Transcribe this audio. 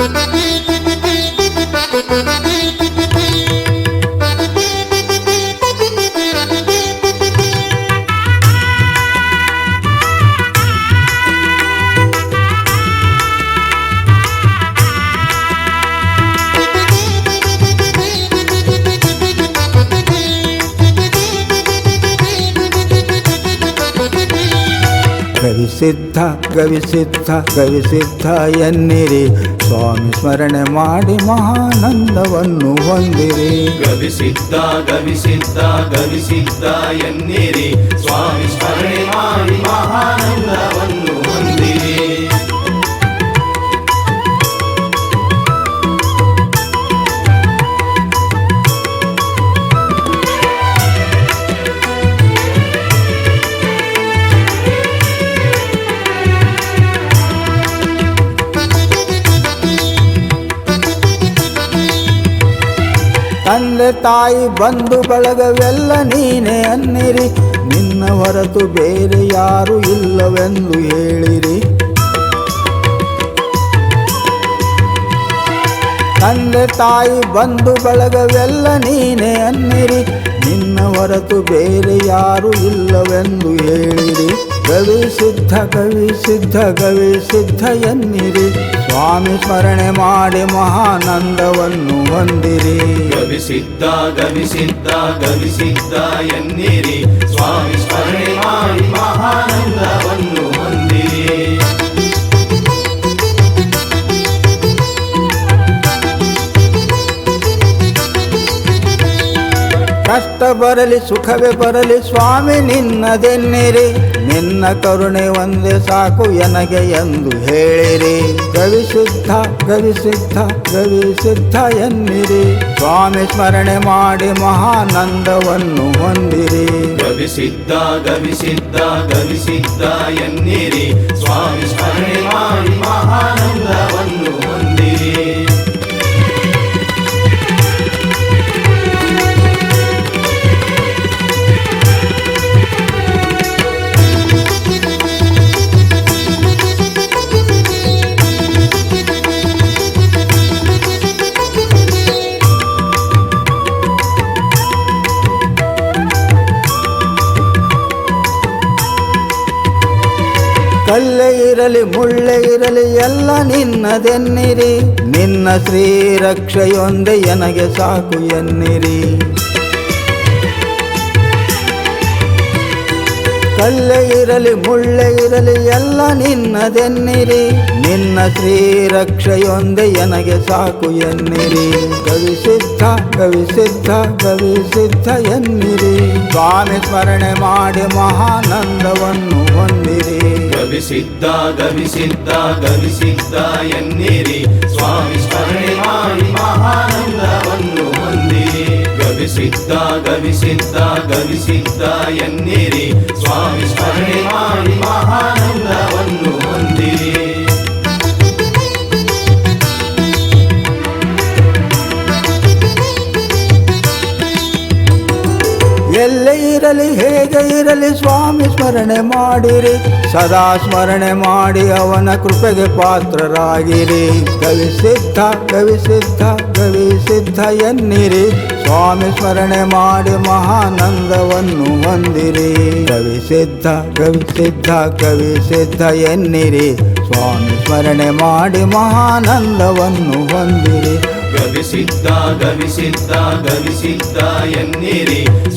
Thank you. ಗವಿಸಿದ್ಧ ಗವಿಸಿದ್ಧ ಗವಿಸಿದ್ಧ ಎನ್ನಿರಿ. ಸ್ವಾಮಿ ಸ್ಮರಣೆ ಮಾಡಿ ಮಹಾನಂದವನ್ನು ಹೊಂದಿರಿ. ಗವಿಸಿದ್ಧ ಗವಿಸಿದ್ಧ ಗವಿಸಿದ್ಧ ಎನ್ನಿರಿ. ಸ್ವಾಮಿ ಸ್ಮರಣೆ ಮಾಡಿ ಮಹಾನಂದವನ್ನು ತಂದೆ ತಾಯಿ ಬಂಧು ಬಳಗವೆಲ್ಲ ನೀನೇ ಅನ್ನಿರಿ. ನಿನ್ನ ಹೊರತು ಬೇರೆ ಯಾರು ಇಲ್ಲವೆಂದು ಹೇಳಿರಿ. ತಂದೆ ತಾಯಿ ಬಂಧು ಬಳಗವೆಲ್ಲ ನೀನೇ ಅನ್ನಿರಿ. ನಿನ್ನ ಹೊರತು ಬೇರೆ ಯಾರು ಇಲ್ಲವೆಂದು ಹೇಳಿರಿ. ಕವಿ ಸಿದ್ಧ ಕವಿ ಸಿದ್ಧ ಕವಿ ಸಿದ್ಧ ಎನ್ನಿರಿ. ಸ್ವಾಮಿ ಸ್ಮರಣೆ ಮಾಡಿ ಮಹಾನಂದವನ್ನು ಹೊಂದಿರಿ. ಗವಿಸಿದ್ಧ ಕವಿ ಸಿದ್ಧ ಎನ್ನಿರಿ. ಸ್ವಾಮಿ ಕಷ್ಟ ಬರಲಿ, ಸುಖವೇ ಬರಲಿ, ಸ್ವಾಮಿ ನಿನ್ನದೆನ್ನಿರಿ. ನಿನ್ನ ಕರುಣೆ ಒಂದೇ ಸಾಕು ಎನಗೆ ಎಂದು ಹೇಳಿರಿ. ಗವಿಸಿದ್ಧ ಗವಿಸಿದ್ಧ ಗವಿಸಿದ್ಧ ಎನ್ನಿರಿ. ಸ್ವಾಮಿ ಸ್ಮರಣೆ ಮಾಡಿ ಮಹಾನಂದವನ್ನು ಹೊಂದಿರಿ. ಗವಿಸಿದ್ಧ ಗವಿಸಿದ್ಧ ಗವಿಸಿದ್ಧ ಎನ್ನಿರಿ. ಸ್ವಾಮಿ ಸ್ಮರಣೆ ಮಾಡಿ ಮಹಾನಂದವನ್ನು ಕಲ್ಲೆ ಇರಲಿ, ಮುಳ್ಳೆ ಇರಲಿ, ಎಲ್ಲ ನಿನ್ನದೆನ್ನಿರಿ. ನಿನ್ನ ಶ್ರೀರಕ್ಷೆಯೊಂದೇ ನನಗೆ ಸಾಕು ಎನ್ನಿರಿ. ಕಲ್ಲೆ ಇರಲಿ, ಮುಳ್ಳೆ ಇರಲಿ, ಎಲ್ಲ ನಿನ್ನದೆನ್ನಿರಿ. ನಿನ್ನ ಶ್ರೀರಕ್ಷೆಯೊಂದೇ ನನಗೆ ಸಾಕು ಎನ್ನಿರಿ. ಗವಿಸಿದ್ಧ ಕವಿ ಸಿದ್ಧ ಎನ್ನಿರಿ. ಸ್ವಾಮಿ ಸ್ಮರಣೆ ಮಾಡಿ ಮಹಾನಂದವನ್ನು ಗವಿಸಿದ್ಧ ಗವಿಸಿದ್ಧ ಗವಿಸಿದ್ಧ ಎನ್ನಿರಿ ಸ್ವಾಮಿ ಸ್ಮರಣೆ ಮಾಡಿ ಮಹಾನಂದವನ್ನು ಹೊಂದಿರಿ ಗವಿಸಿದ್ಧ ಗವಿಸಿದ್ಧ ಗವಿಸಿದ್ಧ ಎನ್ನಿರಿ ಸ್ವಾಮಿ ಸ್ಮರಣೆ ಮಾಡಿ ಎಲ್ಲೇ ಇರಲಿ, ಹೇಗೆ ಇರಲಿ, ಸ್ವಾಮಿ ಸ್ಮರಣೆ ಮಾಡಿರಿ. ಸದಾ ಸ್ಮರಣೆ ಮಾಡಿ ಅವನ ಕೃಪೆಗೆ ಪಾತ್ರರಾಗಿರಿ. ಗವಿಸಿದ್ಧ ಕವಿಸಿದ್ಧ ಗವಿಸಿದ್ಧ ಎನ್ನಿರಿ. ಸ್ವಾಮಿ ಸ್ಮರಣೆ ಮಾಡಿ ಮಹಾನಂದವನ್ನು ಹೊಂದಿರಿ. ಗವಿಸಿದ್ಧ ಕವಿಸಿದ್ಧ ಗವಿಸಿದ್ಧ ಎನ್ನಿರಿ. ಸ್ವಾಮಿ ಸ್ಮರಣೆ ಮಾಡಿ ಮಹಾನಂದವನ್ನು ಹೊಂದಿರಿ. ಗವಿಸಿದ್ಧ ಗವಿಸಿದ್ಧ ಗವಿಸಿದ್ಧ ಎನ್ನಿರಿ.